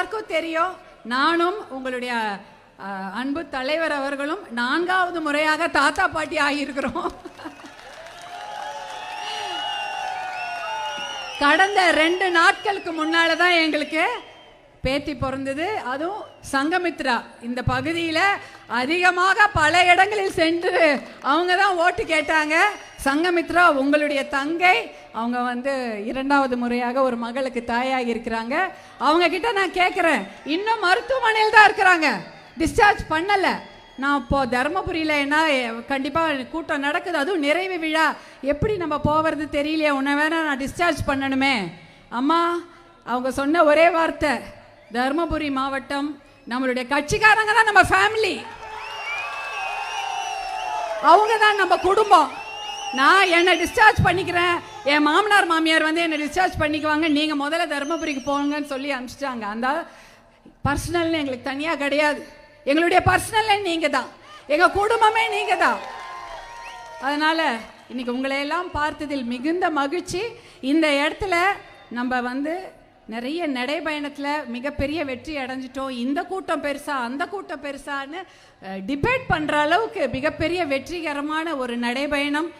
எல்லாருக்கும் தெரியும். நானும் உங்களுடைய அன்பு தலைவர் அவர்களும் நான்காவது முறையாக தாத்தா பாட்டி ஆகியிருக்கிறோம். கடந்த ரெண்டு நாட்களுக்கு முன்னால தான் எங்களுக்கு பேத்தி பிறந்தது. அதுவும் சங்கமித்ரா. இந்த பகுதியில் அதிகமாக பல இடங்களில் சென்று அவங்க தான் ஓட்டு கேட்டாங்க. சங்கமித்ரா உங்களுடைய தங்கை அவங்க வந்து இரண்டாவது முறையாக ஒரு மகளுக்கு தாயாக இருக்கிறாங்க. அவங்க கிட்ட நான் கேட்குறேன் இன்னும் மருத்துவமனையில் தான் இருக்கிறாங்க. டிஸ்சார்ஜ் பண்ணலை. நான் இப்போ தருமபுரியில் என்ன கண்டிப்பாக கூட்டம் நடக்குது. அதுவும் நிறைவு விழா. எப்படி நம்ம போகிறது தெரியலையே. உன்னை வேணால் நான் டிஸ்சார்ஜ் பண்ணணுமே. அம்மா அவங்க சொன்ன ஒரே வார்த்தை. தருமபுரி மாவட்டம் நம்மளுடைய கட்சிக்காரங்க தான் நம்ம ஃபேமிலி அவங்க தான் நம்ம குடும்பம். நான் என்னை டிஸ்சார்ஜ் பண்ணிக்கிறேன். என் மாமனார் மாமியார் வந்து என்னை டிஸ்சார்ஜ் பண்ணிக்குவாங்க. நீங்கள் முதல்ல தருமபுரிக்கு போங்கன்னு சொல்லி அனுப்பிச்சிட்டாங்க. அந்த பர்சனல்னு எங்களுக்கு தனியாக கிடையாது. எங்களுடைய பர்சனல்ல நீங்கள் தான் எங்கள் குடும்பமே நீங்கள் தான் அதனால் இன்னைக்கு உங்களை எல்லாம் பார்த்ததில் மிகுந்த மகிழ்ச்சி. இந்த இடத்துல நம்ம வந்து நிறைய நடைபயணத்தில் மிகப்பெரிய வெற்றி அடைஞ்சிட்டோம். இந்த கூட்டம் பெருசா அந்த கூட்டம் பெருசான்னு டிபேட் பண்ணுற அளவுக்கு மிகப்பெரிய வெற்றிகரமான ஒரு நடைபயணம்.